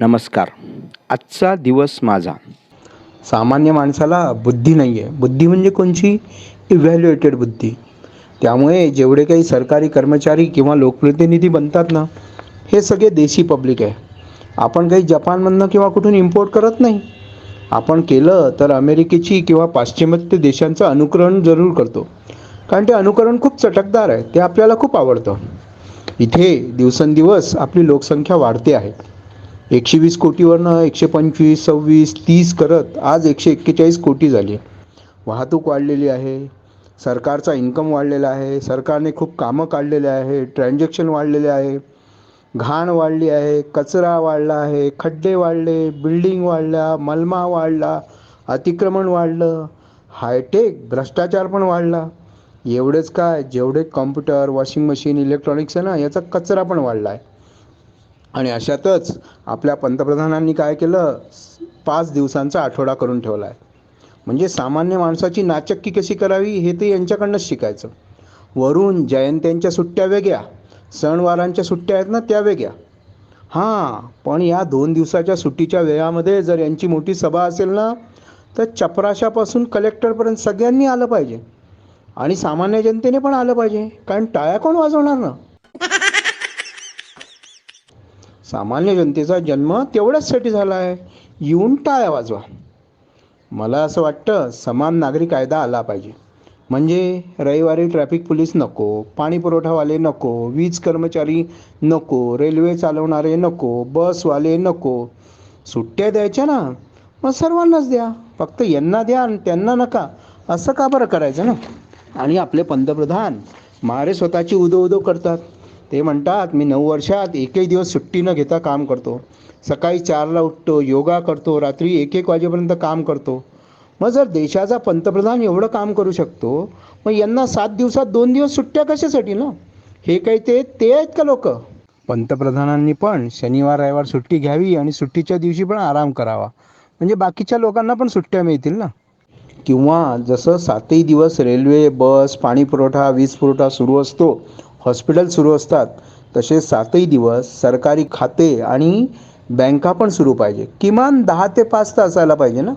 नमस्कार. आजचा दिवस माझा. सामान्य माणसाला बुद्धी नाही आहे बुद्धी म्हणजे कोणची? इव्हॅल्युएटेड बुद्धी. त्यामुळे जेवढे काही सरकारी कर्मचारी किंवा लोकप्रतिनिधी बनतात ना हे सगळे देशी पब्लिक आहे. आपण काही जपानमधनं किंवा कुठून इम्पोर्ट करत नाही. आपण केलं तर अमेरिकेची किंवा पाश्चिमात्य देशांचं अनुकरण जरूर करतो. कारण ते अनुकरण खूप चटकदार आहे. ते आपल्याला खूप आवडतं. इथे दिवसेंदिवस आपली लोकसंख्या वाढते आहे. एकशे वीस कोटीवरनं एकशे पंचवीस सव्वीस तीस करत आज एकशे एक्केचाळीस कोटी झाली. वाहतूक वाढलेली आहे सरकारचा इन्कम वाढलेला आहे सरकारने खूप कामं काढलेले आहे ट्रान्झॅक्शन वाढलेले आहे. घाण वाढली आहे कचरा वाढला आहे खड्डे वाढले बिल्डिंग वाढल्या मलमा वाढला अतिक्रमण वाढलं हायटेक भ्रष्टाचार पण वाढला. एवढेच काय जेवढे कॉम्प्युटर वॉशिंग मशीन इलेक्ट्रॉनिक्स आहे ना याचा कचरा पण वाढला आहे आणि अशातच आपल्या पंतप्रधानांनी काय केलं? पाच दिवसांचा आठवडा करून ठेवला आहे म्हणजे सामान्य माणसाची नाचक्की कशी करावी हे ते यांच्याकडनंच शिकायचं. वरून जयंत्यांच्या सुट्ट्या वेगळ्या. सणवारांच्या सुट्ट्या आहेत ना त्या वेगळ्या. हां पण या दोन दिवसाच्या सुट्टीच्या वेळामध्ये जर यांची मोठी सभा असेल ना तर चपराशापासून कलेक्टरपर्यंत सगळ्यांनी आलं पाहिजे. आणि सामान्य जनतेने पण आलं पाहिजे. कारण टाळ्या कोण वाजवणार ना? सामान्य जनतेचा जन्म तेवढ्याचसाठी झाला आहे. येऊन टाळ्या वाजवा. मला असं वाटतं समान नागरी कायदा आला पाहिजे. म्हणजे रविवारी ट्रॅफिक पोलीस नको पाणी पुरवठावाले नको वीज कर्मचारी नको रेल्वे चालवणारे नको बसवाले नको. सुट्ट्या द्यायच्या ना? मग सर्वांनाच द्या. फक्त यांना द्या आणि त्यांना नका. असं का बरं करायचं ना? आणि आपले पंतप्रधान मारे स्वतःची उदो उदो करतात. ते म्हणतात मी नऊ वर्षात एकही दिवस सुट्टी न घेता काम करतो. सकाळी चारला उठतो योगा करतो रात्री एक एक वाजेपर्यंत काम करतो. मग जर देशाचा पंतप्रधान एवढं काम करू शकतो मग यांना सात दिवसात दोन दिवस सुट्ट्या कशासाठी ना? हे काही ते ते आहेत का लोक? पंतप्रधानांनी पण शनिवार रविवार सुट्टी घ्यावी आणि सुट्टीच्या दिवशी पण आराम करावा. म्हणजे बाकीच्या लोकांना पण सुट्ट्या मिळतील ना? किंवा जसं सातही दिवस रेल्वे बस पाणी पुरवठा वीज पुरवठा सुरू असतो हॉस्पिटल सुरू असतात. तसे सातही दिवस सरकारी खाते आणि बँका पण सुरू पाहिजे. किमान दहा ते पाच तर असायला पाहिजे ना?